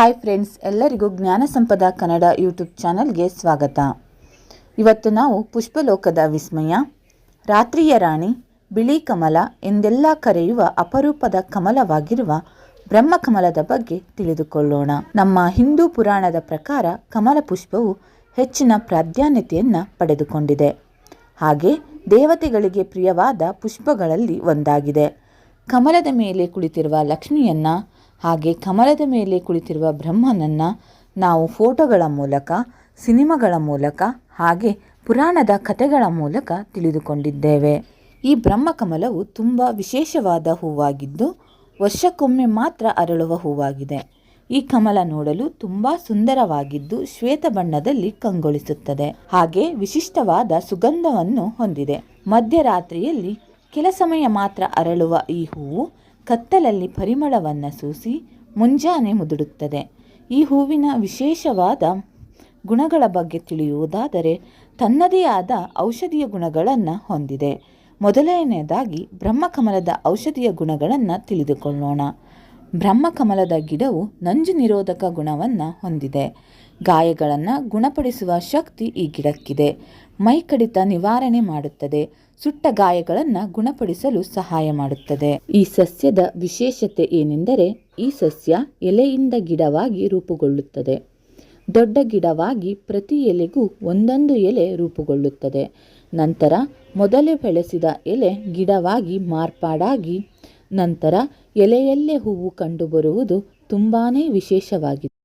Hi friends ಎಲ್ಲರಿಗೂ ಜ್ಞಾನ ಸಂಪದ Kannada YouTube ಚಾನಲ್ಗೆ ಸ್ವಾಗತ. ಇವತ್ತು ನಾವು ಪುಷ್ಪಲೋಕದ ವಿಸ್ಮಯ, ರಾತ್ರಿಯ ರಾಣಿ, ಬಿಳಿ ಕಮಲ ಎಂದೆಲ್ಲ ಕರೆಯುವ ಅಪರೂಪದ ಕಮಲವಾಗಿರುವ ಬ್ರಹ್ಮಕಮಲದ ಬಗ್ಗೆ ತಿಳಿದುಕೊಳ್ಳೋಣ. ನಮ್ಮ ಹಿಂದೂ ಪುರಾಣದ ಪ್ರಕಾರ ಕಮಲ ಪುಷ್ಪವು ಹೆಚ್ಚಿನ ಪ್ರಾಧಾನ್ಯತೆಯನ್ನು ಪಡೆದುಕೊಂಡಿದೆ. ಹಾಗೆ ದೇವತೆಗಳಿಗೆ ಪ್ರಿಯವಾದ ಪುಷ್ಪಗಳಲ್ಲಿ ಒಂದಾಗಿದೆ. ಕಮಲದ ಮೇಲೆ ಕುಳಿತಿರುವ ಲಕ್ಷ್ಮಿಯನ್ನ ಹಾಗೆ ಕಮಲದ ಮೇಲೆ ಕುಳಿತಿರುವ ಬ್ರಹ್ಮನನ್ನು ನಾವು ಫೋಟೋಗಳ ಮೂಲಕ, ಸಿನಿಮಾಗಳ ಮೂಲಕ, ಹಾಗೆ ಪುರಾಣದ ಕಥೆಗಳ ಮೂಲಕ ತಿಳಿದುಕೊಂಡಿದ್ದೇವೆ. ಈ ಬ್ರಹ್ಮಕಮಲವು ತುಂಬ ವಿಶೇಷವಾದ ಹೂವಾಗಿದ್ದು, ವರ್ಷಕ್ಕೊಮ್ಮೆ ಮಾತ್ರ ಅರಳುವ ಹೂವಾಗಿದೆ. ಈ ಕಮಲ ನೋಡಲು ತುಂಬ ಸುಂದರವಾಗಿದ್ದು, ಶ್ವೇತ ಬಣ್ಣದಲ್ಲಿ ಕಂಗೊಳಿಸುತ್ತದೆ. ಹಾಗೆ ವಿಶಿಷ್ಟವಾದ ಸುಗಂಧವನ್ನು ಹೊಂದಿದೆ. ಮಧ್ಯರಾತ್ರಿಯಲ್ಲಿ ಕೆಲ ಸಮಯ ಮಾತ್ರ ಅರಳುವ ಈ ಹೂವು ಕತ್ತಲಲ್ಲಿ ಪರಿಮಳವನ್ನು ಸೂಸಿ ಮುಂಜಾನೆ ಮುದುಡುತ್ತದೆ. ಈ ಹೂವಿನ ವಿಶೇಷವಾದ ಗುಣಗಳ ಬಗ್ಗೆ ತಿಳಿಯುವುದಾದರೆ ತನ್ನದೇ ಆದ ಔಷಧೀಯ ಗುಣಗಳನ್ನು ಹೊಂದಿದೆ. ಮೊದಲನೆಯದಾಗಿ ಬ್ರಹ್ಮಕಮಲದ ಔಷಧೀಯ ಗುಣಗಳನ್ನು ತಿಳಿದುಕೊಳ್ಳೋಣ. ಬ್ರಹ್ಮಕಮಲದ ಗಿಡವು ನಂಜು ನಿರೋಧಕ ಗುಣವನ್ನು ಹೊಂದಿದೆ. ಗಾಯಗಳನ್ನು ಗುಣಪಡಿಸುವ ಶಕ್ತಿ ಈ ಗಿಡಕ್ಕಿದೆ. ಮೈ ಕಡಿತ ನಿವಾರಣೆ ಮಾಡುತ್ತದೆ. ಸುಟ್ಟ ಗಾಯಗಳನ್ನು ಗುಣಪಡಿಸಲು ಸಹಾಯ ಮಾಡುತ್ತದೆ. ಈ ಸಸ್ಯದ ವಿಶೇಷತೆ ಏನೆಂದರೆ, ಈ ಸಸ್ಯ ಎಲೆಯಿಂದ ಗಿಡವಾಗಿ ರೂಪುಗೊಳ್ಳುತ್ತದೆ. ದೊಡ್ಡ ಗಿಡವಾಗಿ ಪ್ರತಿ ಎಲೆಗೂ ಒಂದೊಂದು ಎಲೆ ರೂಪುಗೊಳ್ಳುತ್ತದೆ. ನಂತರ ಮೊದಲೇ ಬೆಳೆಸಿದ ಎಲೆ ಗಿಡವಾಗಿ ಮಾರ್ಪಾಡಾಗಿ, ನಂತರ ಎಲೆಯಲ್ಲೇ ಹೂವು ಕಂಡುಬರುವುದು ತುಂಬಾ ವಿಶೇಷವಾಗಿದೆ